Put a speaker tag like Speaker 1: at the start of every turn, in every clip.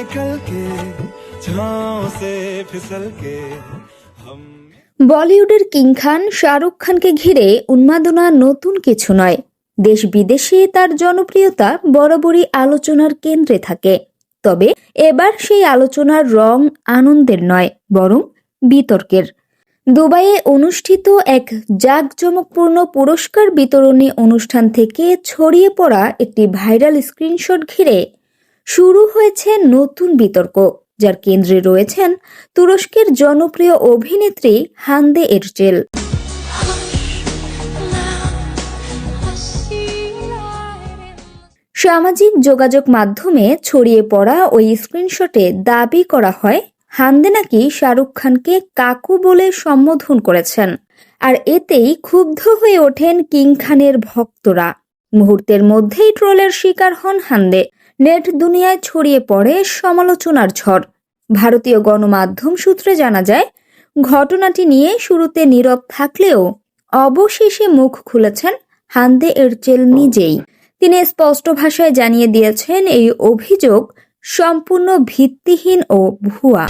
Speaker 1: निकल के छाँव से फिसल के हम
Speaker 2: বলিউডের কিং খান শাহরুখ খানকে ঘিরে উন্মাদনা নতুন কিছু নয় দেশ বিদেশে তার জনপ্রিয়তা বরাবরই আলোচনার কেন্দ্রে থাকে তবে এবার সেই আলোচনার রং আনন্দের নয় বরং বিতর্কের দুবাইয়ে অনুষ্ঠিত এক জাঁকজমকপূর্ণ পুরস্কার বিতরণী অনুষ্ঠান থেকে ছড়িয়ে পড়া একটি ভাইরাল স্ক্রিনশট ঘিরে শুরু হয়েছে নতুন বিতর্ক, যার কেন্দ্রে রয়েছেন তুরস্কের জনপ্রিয় অভিনেত্রী হান্দে এরচেল। সামাজিক যোগাযোগ মাধ্যমে ছড়িয়ে পড়া ওই স্ক্রিনশটে দাবি করা হয়, হান্দে নাকি শাহরুখ খানকে কাকু বলে সম্বোধন করেছেন, আর এতেই ক্ষুব্ধ হয়ে ওঠেন কিং খানের ভক্তরা। মুহূর্তের মধ্যেই ট্রোলের শিকার হন হান্দে। নেট দুনিয়ায় ছড়িয়ে পড়ে সমালোচনার ঝড়। ভারতীয় গণমাধ্যম সূত্রে জানা যায় ঘটনাটি নিয়ে শুরুতে নীরব থাকলেও অবশেষে মুখ খুলেছেন হান্দে এরচেল নিজেই। তিনি স্পষ্ট ভাষায় জানিয়ে দিয়েছেন এই অভিযোগ সম্পূর্ণ ভিত্তিহীন ও ভুয়া।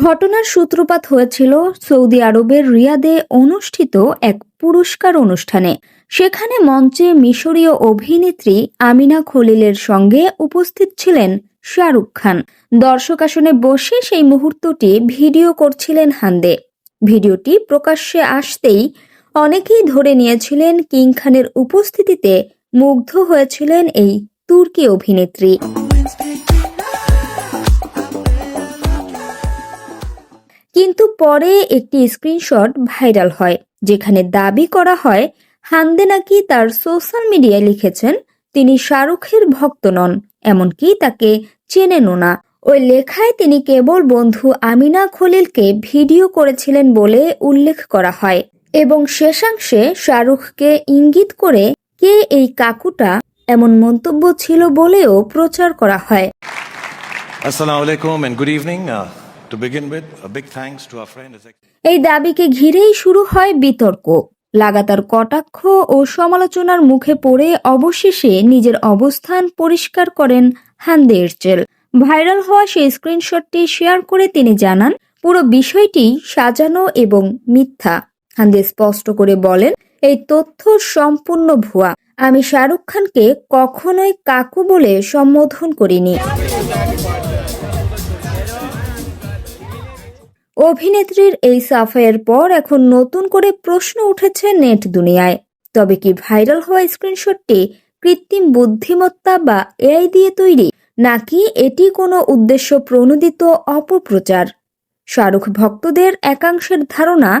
Speaker 2: ঘটনার সূত্রপাত হয়েছিল সৌদি আরবের রিয়াদে অনুষ্ঠিত এক পুরস্কার অনুষ্ঠানে। সেখানে মঞ্চে মিশরীয় অভিনেত্রী আমিনা খলিলের সঙ্গে উপস্থিত ছিলেন শাহরুখ খান। দর্শক আসনে বসে সেই মুহূর্তটি ভিডিও করছিলেন হান্দে। ভিডিওটি প্রকাশ্যে আসতেই অনেকেই ধরে নিয়েছিলেন কিং খানের উপস্থিতিতে মুগ্ধ হয়েছিলেন এই তুর্কি অভিনেত্রী। কিন্তু পরে একটি স্ক্রিনশট ভাইরাল হয়, যেখানে দাবি করা হয়, হান্দে নাকি তার সোশ্যাল মিডিয়ায় লিখেছেন, তিনি শাহরুখের ভক্ত নন, এমনকি তাকে চেনেনও না ওই লেখায় তিনি কেবল বন্ধু আমিনা খলিলকে ভিডিও করেছিলেন বলে উল্লেখ করা হয় এবং শেষাংশে শাহরুখকে ইঙ্গিত করে, কে এই কাকুটা এমন মন্তব্য ছিল বলেও প্রচার করা হয়
Speaker 1: Assalamu alaikum and good evening.
Speaker 2: এই দাবিকে ঘিরেই শুরু হয় বিতর্ক। লাগাতার কটাক্ষ ও সমালোচনার মুখে পড়ে অবশেষে নিজের অবস্থান পরিষ্কার করেন হান্দে এরচেল ভাইরাল হওয়া সেই স্ক্রিনশটটি শেয়ার করে তিনি জানান, পুরো বিষয়টি সাজানো এবং মিথ্যা। হান্দে স্পষ্ট করে বলেন, এই তথ্য সম্পূর্ণ ভুয়া। আমি শাহরুখ খানকে কখনোই কাকু বলে সম্বোধন করিনি। অভিনেত্রীর এই সাফাইয়ের পর এখন নতুন করে প্রশ্ন উঠেছে নেট দুনিয়ায় তবে কি ভাইরাল হওয়া স্ক্রিনশটটি কৃত্রিম বুদ্ধিমত্তা বা এআই দিয়ে তৈরি নাকি এটি কোনো উদ্দেশ্য প্রণোদিত অপপ্রচার শাহরুখ ভক্তদের একাংশের ধারণা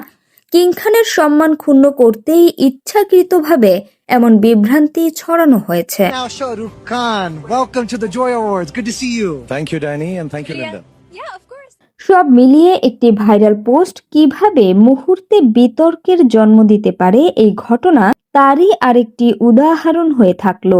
Speaker 2: কিং খানের সম্মান ক্ষুণ্ণ করতেই ইচ্ছাকৃতভাবে এমন বিভ্রান্তি ছড়ানো হয়েছে
Speaker 3: welcome to the Joy Awards. Good to see you.
Speaker 1: Thank you, Danny, and thank you, Linda.
Speaker 2: সব মিলিয়ে একটি ভাইরাল পোস্ট কীভাবে মুহূর্তে বিতর্কের জন্ম দিতে পারে এই ঘটনা তারই আরেকটি উদাহরণ হয়ে থাকল।